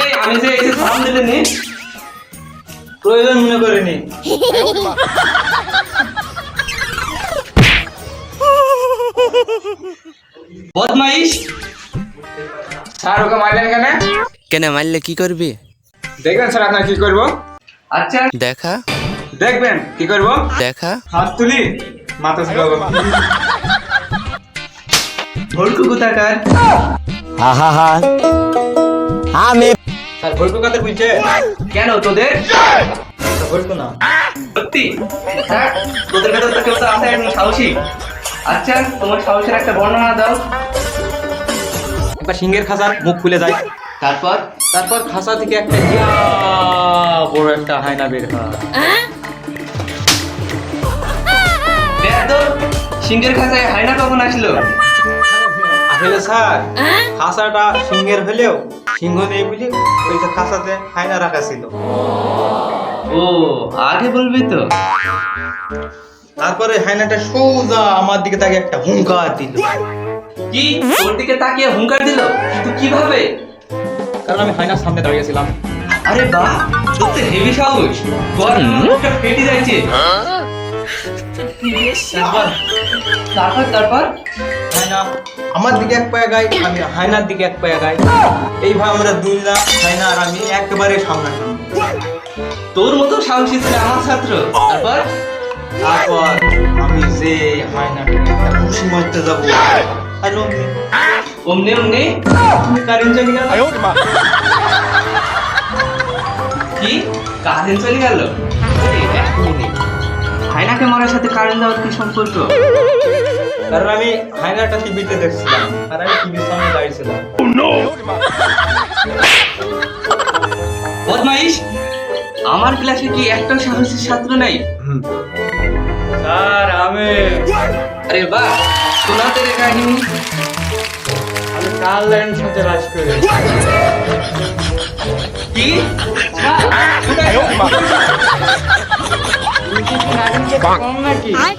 এই আমি যে এসে সালাম দিতে নি প্রয়োজন মনে করিনি। বদমাইশ। স্যার ওকে মারলেন কেন? কেন মারলে কি করবি? দেখবেন স্যার আপনার কি করব? আচ্ছা। দেখা। দেখবেন কি করব? দেখা। হাত তুলি। মাথা ভোরকু কোথাকার? ভুলকু কথা বুঝছে কেন তোদের? না। সত্যি? তোদের তো কেউ তো একদম সাহসী। আচ্ছা তোমার সাহসের একটা বর্ণনা দাও। একবার সিংহের খাসার মুখ খুলে যায় তারপর? তারপর খাসা থেকে একটা বড় একটা হায়না বের হয়। সিংহের খাঁচায় হায়না কখন আসলো? আসলে স্যার। খাসাটা সিংহের হলেও সিংহ নেই বলে ওই যে খাসাতে হায়না রাখা ছিল। ও আগে বলবি তো। তারপরে হায়নাটা সোজা আমার দিকে তাকে একটা হুঙ্কার দিল। কি? তোর দিকে তাকিয়ে হুঙ্কার দিল? কিন্তু কীভাবে? কারণ আমি হায়নার সামনে দাঁড়িয়েছিলাম আরে বাহ তোর তো হেভি সাহস। বল মুখটা ফেটে যাচ্ছে। তারপর তারপর তারপর? হায়না। আমার দিকে এক পায়ে গাই আমি হায়নার দিকে এক পায়ে গাই এইভাবে আমরা দুইলা হায়না আর আমি একেবারে সামনে তোর মতো সাহসী ছিল আমার ছাত্র। তারপর? তারপর আমি যে হায়নাকে খুশি মারতে যাব আর অমনি অমনি অমনি কারেন্ট চলে গেল। কি? কারেন্ট চলে গেল। হায়নাকে মারার সাথে কারেন্ট দেওয়ার কি সম্পর্ক? কারণ আমি হায়নাটা টিভিতে দেখছিলাম আর আমি টিভির সামনে দাঁড়িয়েছিলাম। বদমাইশ আমার ক্লাসে কি একটা সাহসী ছাত্র নাই? স্যার আমি আরে বাহ শোনাতে রে কাহিনী। আমি কার্ল্যান্ড সাথে রাজ করি। কি? Bye,